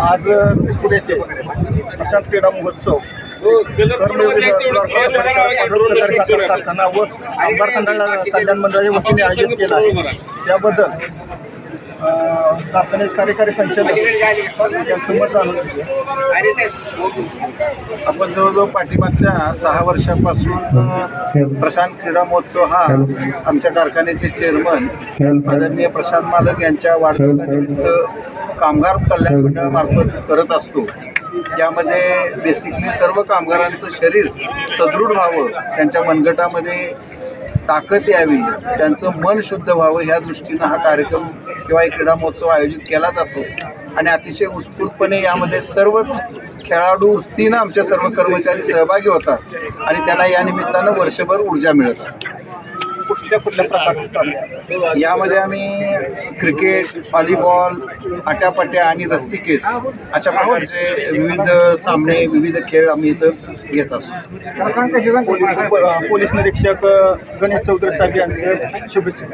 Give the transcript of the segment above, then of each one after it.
आज श्रीपूर येथे प्रशांत क्रीडा महोत्सव. साखर कारखाना व आमदार कल्याण मंडळाच्या वतीने आयोजित केला आहे. त्याबद्दल कारखान्याचे कार्यकारी संचालक यांचं मत जाणून आपण जवळजवळ पाठीमागच्या सहा वर्षापासून प्रशांत क्रीडा महोत्सव हा आमच्या कारखान्याचे चेअरमन आदरणीय प्रशांत मालक यांच्या वाढदिवसानिमित्त कामगार कल्याण मंडळामार्फत करत असतो. यामध्ये बेसिकली सर्व कामगारांचं शरीर सदृढ व्हावं त्यांच्या मनगटामध्ये ताकद यावी त्यांचं मन शुद्ध व्हावं ह्या दृष्टीनं हा कार्यक्रम किंवा एक क्रीडा महोत्सव आयोजित केला जातो. आणि अतिशय उत्स्फूर्तपणे यामध्ये सर्वच खेळाडू वृत्तीनं आमचे सर्व कर्मचारी सहभागी होतात आणि त्यांना या निमित्तानं वर्षभर ऊर्जा मिळत असते. कुठल्या कुठल्या प्रकारचे सामने यामध्ये आम्ही क्रिकेट व्हॉलीबॉल आट्यापाट्या आणि रस्सी केस अशा प्रकारचे विविध सामने विविध खेळ आम्ही इथं घेत असतो. पोलीस पोलीस निरीक्षक गणेश चौधरी साहेब यांचे शुभेच्छा.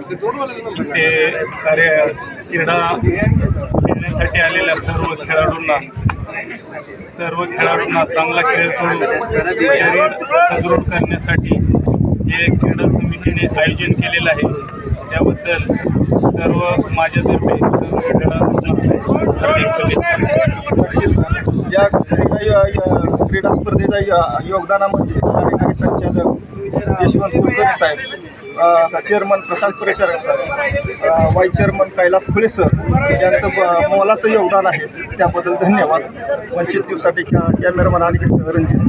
ते कार्य क्रीडा खेळण्यासाठी आलेल्या सर्व खेळाडूंना सर्व खेळाडूंना चांगला खेळ खेळून शरीर सदृढ करण्यासाठी जे क्रीडा समितीने आयोजन केलेलं आहे त्याबद्दल सर्व माझ्यातर्फे सर्व या क्रीडा क्रीडा स्पर्धेच्या योगदानामध्ये कार्यकारी संचालक यशवंत कुलकर्णी साहेब चेअरमन प्रशांत परिचारक साहेब vice chairman Kailas Khule sir यांचं मोलाचं योगदान आहे. त्याबद्दल धन्यवाद. वंचित दिवसाठी कॅमेरामन आणि रणजित